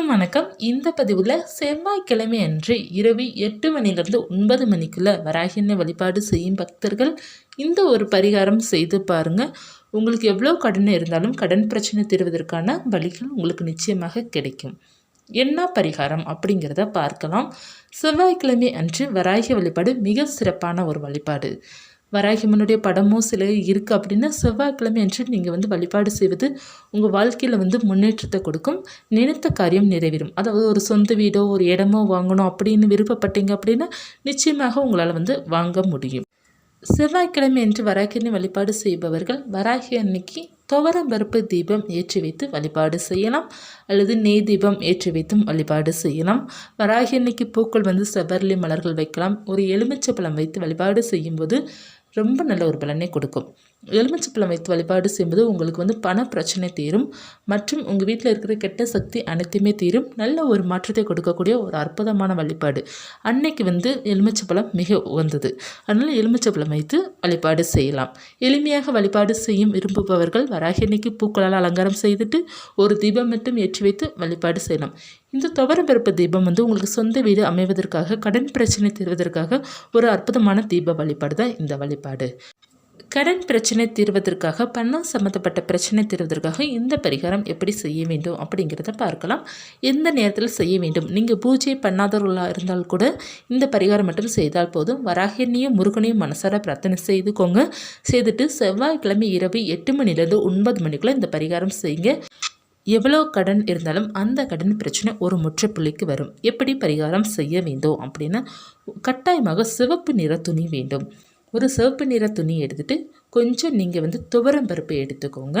அனைவருக்கும் வணக்கம். இந்த பதிவில் செவ்வாய்க்கிழமை அன்று இரவு எட்டு மணிலிருந்து ஒன்பது மணிக்குள்ளே வராகின வழிபாடு செய்யும் பக்தர்கள் இந்த ஒரு பரிகாரம் செய்து பாருங்க. உங்களுக்கு எவ்வளோ கடன் இருந்தாலும் கடன் பிரச்சனை தீர்வதற்கான வழிகள் உங்களுக்கு நிச்சயமாக கிடைக்கும். என்ன பரிகாரம் அப்படிங்கிறத பார்க்கலாம். செவ்வாய்க்கிழமை அன்று வராகி வழிபாடு மிக சிறப்பான ஒரு வழிபாடு. வராகிமனுடைய படமோ சில இருக்குது அப்படின்னா செவ்வாய்க்கிழமை அன்று நீங்கள் வந்து வழிபாடு செய்வது உங்கள் வாழ்க்கையில் வந்து முன்னேற்றத்தை கொடுக்கும். நினைத்த காரியம் நிறைவேறும். அதாவது ஒரு சொந்த வீடோ ஒரு இடமோ வாங்கணும் அப்படின்னு விருப்பப்பட்டீங்க அப்படின்னா நிச்சயமாக உங்களால் வந்து வாங்க முடியும். செவ்வாய்க்கிழமை என்று வராகினி வழிபாடு செய்பவர்கள் வராகி அன்னைக்கு துவரம்பருப்பு தீபம் ஏற்றி வைத்து வழிபாடு செய்யலாம். அல்லது நெய் தீபம் ஏற்றி வைத்தும் வழிபாடு செய்யலாம். வராகி அன்னைக்கு பூக்கள் வந்து செவ்வரளி மலர்கள் வைக்கலாம். ஒரு எலுமிச்சை பழம் வைத்து வழிபாடு செய்யும்போது ரொம்ப நல்ல ஒரு பலனை கொடுக்கும். எலுமிச்சப்பழம் வைத்து வழிபாடு செய்வது உங்களுக்கு வந்து பண பிரச்சனை தீரும். மற்றும் உங்கள் வீட்டில் இருக்கிற கெட்ட சக்தி அனைத்துமே தீரும். நல்ல ஒரு மாற்றத்தை கொடுக்கக்கூடிய ஒரு அற்புதமான வழிபாடு. அன்னைக்கு வந்து எலுமிச்சப்பழம் மிக உகந்தது. அதனால் எலுமிச்சப்பழம் வைத்து வழிபாடு செய்யலாம். எளிமையாக வழிபாடு செய்யும் விரும்புபவர்கள் வராகி அன்னைக்கு பூக்களால் அலங்காரம் செய்துட்டு ஒரு தீபம் மட்டும் ஏற்றி வைத்து வழிபாடு செய்யலாம். இந்த துவரம் பிறப்பு தீபம் வந்து உங்களுக்கு சொந்த வீடு அமைவதற்காக கடன் பிரச்சனை தீர்வதற்காக ஒரு அற்புதமான தீப வழிபாடு தான் இந்த வழிபாடு. கடன் பிரச்சனை தீர்வதற்காக பணம் சம்மந்தப்பட்ட பிரச்சனை தீர்வதற்காக இந்த பரிகாரம் எப்படி செய்ய வேண்டும் அப்படிங்கிறத பார்க்கலாம். எந்த நேரத்தில் செய்ய வேண்டும்? நீங்கள் பூஜை பண்ணாதவர்களாக இருந்தால் கூட இந்த பரிகாரம் மட்டும் செய்தால் போதும். வராகினியும் முருகனையும் மனசார பிரார்த்தனை செய்துக்கோங்க. செய்துட்டு செவ்வாய்க்கிழமை இரவு எட்டு மணிலேருந்து ஒன்பது மணிக்குள்ளே இந்த பரிகாரம் செய்யுங்க. எவ்வளோ கடன் இருந்தாலும் அந்த கடன் பிரச்சனை ஒரு முற்றுப்புள்ளிக்கு வரும். எப்படி பரிகாரம் செய்ய வேண்டும் அப்படின்னா கட்டாயமாக சிவப்பு நிற துணி வேண்டும். ஒரு சிவப்பு நிற துணி எடுத்துகிட்டு கொஞ்சம் நீங்கள் வந்து துவரம் பருப்பு எடுத்துக்கோங்க.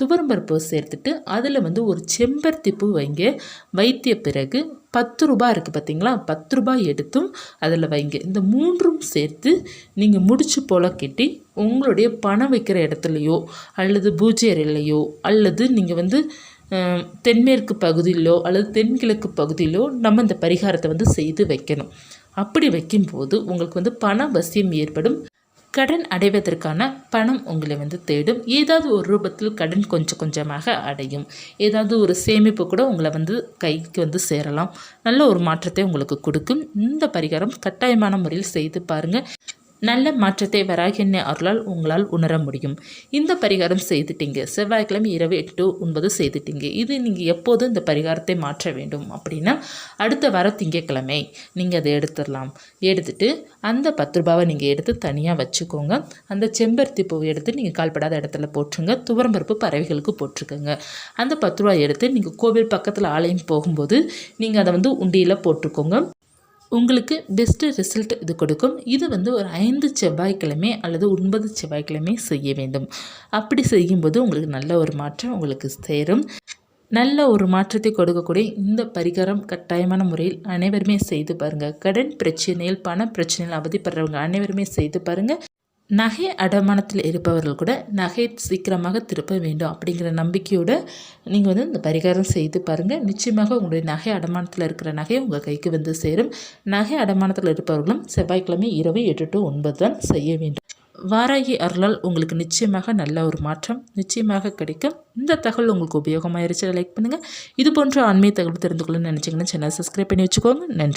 துவரம் பருப்பு சேர்த்துட்டு அதில் வந்து ஒரு செம்பருத்தி பூ வைங்க. வைத்திய பிறகு பத்து ரூபாய் இருக்குது பார்த்தீங்களா பத்து ரூபாய் எடுத்தும் அதில் வைங்க. இந்த மூன்றும் சேர்த்து நீங்கள் முடிச்சு போல கட்டி உங்களுடைய பணம் வைக்கிற இடத்துலையோ அல்லது பூஜை அறையிலையோ அல்லது நீங்கள் வந்து தென்மேற்கு பகுதியிலோ அல்லது தென்கிழக்கு பகுதியிலோ நம்ம இந்த பரிகாரத்தை வந்து செய்து வைக்கணும். அப்படி வைக்கும்போது உங்களுக்கு வந்து பண வசியம் ஏற்படும். கடன் அடைவதற்கான பணம் உங்களை வந்து தேடும். ஏதாவது ஒரு ரூபத்தில் கடன் கொஞ்சம் கொஞ்சமாக அடையும். ஏதாவது ஒரு சேமிப்பு கூட உங்களை வந்து கைக்கு வந்து சேரலாம். நல்ல ஒரு மாற்றத்தை உங்களுக்கு கொடுக்கும். இந்த பரிகாரம் கட்டாயமான முறையில் செய்து பாருங்கள் நல்ல மாற்றத்தை வராகின்ய அருளால் உங்களால் உணர முடியும். இந்த பரிகாரம் செய்துட்டீங்க. செவ்வாய்க்கிழமை இரவு எட்டு ஒன்பது செய்துட்டீங்க. இது நீங்கள் எப்போது இந்த பரிகாரத்தை மாற்ற வேண்டும் அப்படின்னா அடுத்த வர திங்கக்கிழமை நீங்கள் அதை எடுத்துடலாம். எடுத்துட்டு அந்த பத்து ரூபாவை நீங்கள் எடுத்து தனியாக வச்சுக்கோங்க. அந்த செம்பருத்தி பூவை எடுத்து நீங்கள் கால்படாத இடத்துல போட்டுருங்க. துவரம்பருப்பு பறவைகளுக்கு போட்டிருக்கோங்க. அந்த பத்து ரூபாய் எடுத்து நீங்கள் கோவில் பக்கத்தில் ஆலயம் போகும்போது நீங்கள் அதை வந்து உண்டியில் போட்டுக்கோங்க. உங்களுக்கு பெஸ்ட்டு ரிசல்ட் இது கொடுக்கும். இது வந்து ஒரு ஐந்து செவ்வாய்க்கிழமை அல்லது ஒன்பது செவ்வாய்க்கிழமை செய்ய வேண்டும். அப்படி செய்யும்போது உங்களுக்கு நல்ல ஒரு மாற்றம் உங்களுக்கு சேரும். நல்ல ஒரு மாற்றத்தை கொடுக்கக்கூடிய இந்த பரிகாரம் கட்டாயமான முறையில் அனைவருமே செய்து பாருங்கள் கடன் பிரச்சனையில் பண பிரச்சனையில் அவதிப்படுறவங்க அனைவருமே செய்து பாருங்கள் நகை அடமானத்தில் இருப்பவர்கள் கூட நகை சீக்கிரமாக திருப்ப வேண்டும் அப்படிங்கிற நம்பிக்கையோடு நீங்கள் வந்து இந்த பரிகாரம் செய்து பாருங்கள் நிச்சயமாக உங்களுடைய நகை அடமானத்தில் இருக்கிற நகை உங்கள் கைக்கு வந்து சேரும். நகை அடமானத்தில் இருப்பவர்களும் செவ்வாய்க்கிழமை இரவு எட்டு டு ஒன்பது தான் செய்ய வேண்டும். வாராகி அருளால் உங்களுக்கு நிச்சயமாக நல்ல ஒரு மாற்றம் நிச்சயமாக கிடைக்கும். இந்த தகவல் உங்களுக்கு உபயோகமாயிருச்சு லைக் பண்ணுங்கள் இது போன்ற ஆன்மீக தகவல் தெரிந்து கொள்ளணும்னு நினச்சிங்கன்னா சேனல் சப்ஸ்கிரைப் பண்ணி வச்சுக்கோங்க. நன்றி.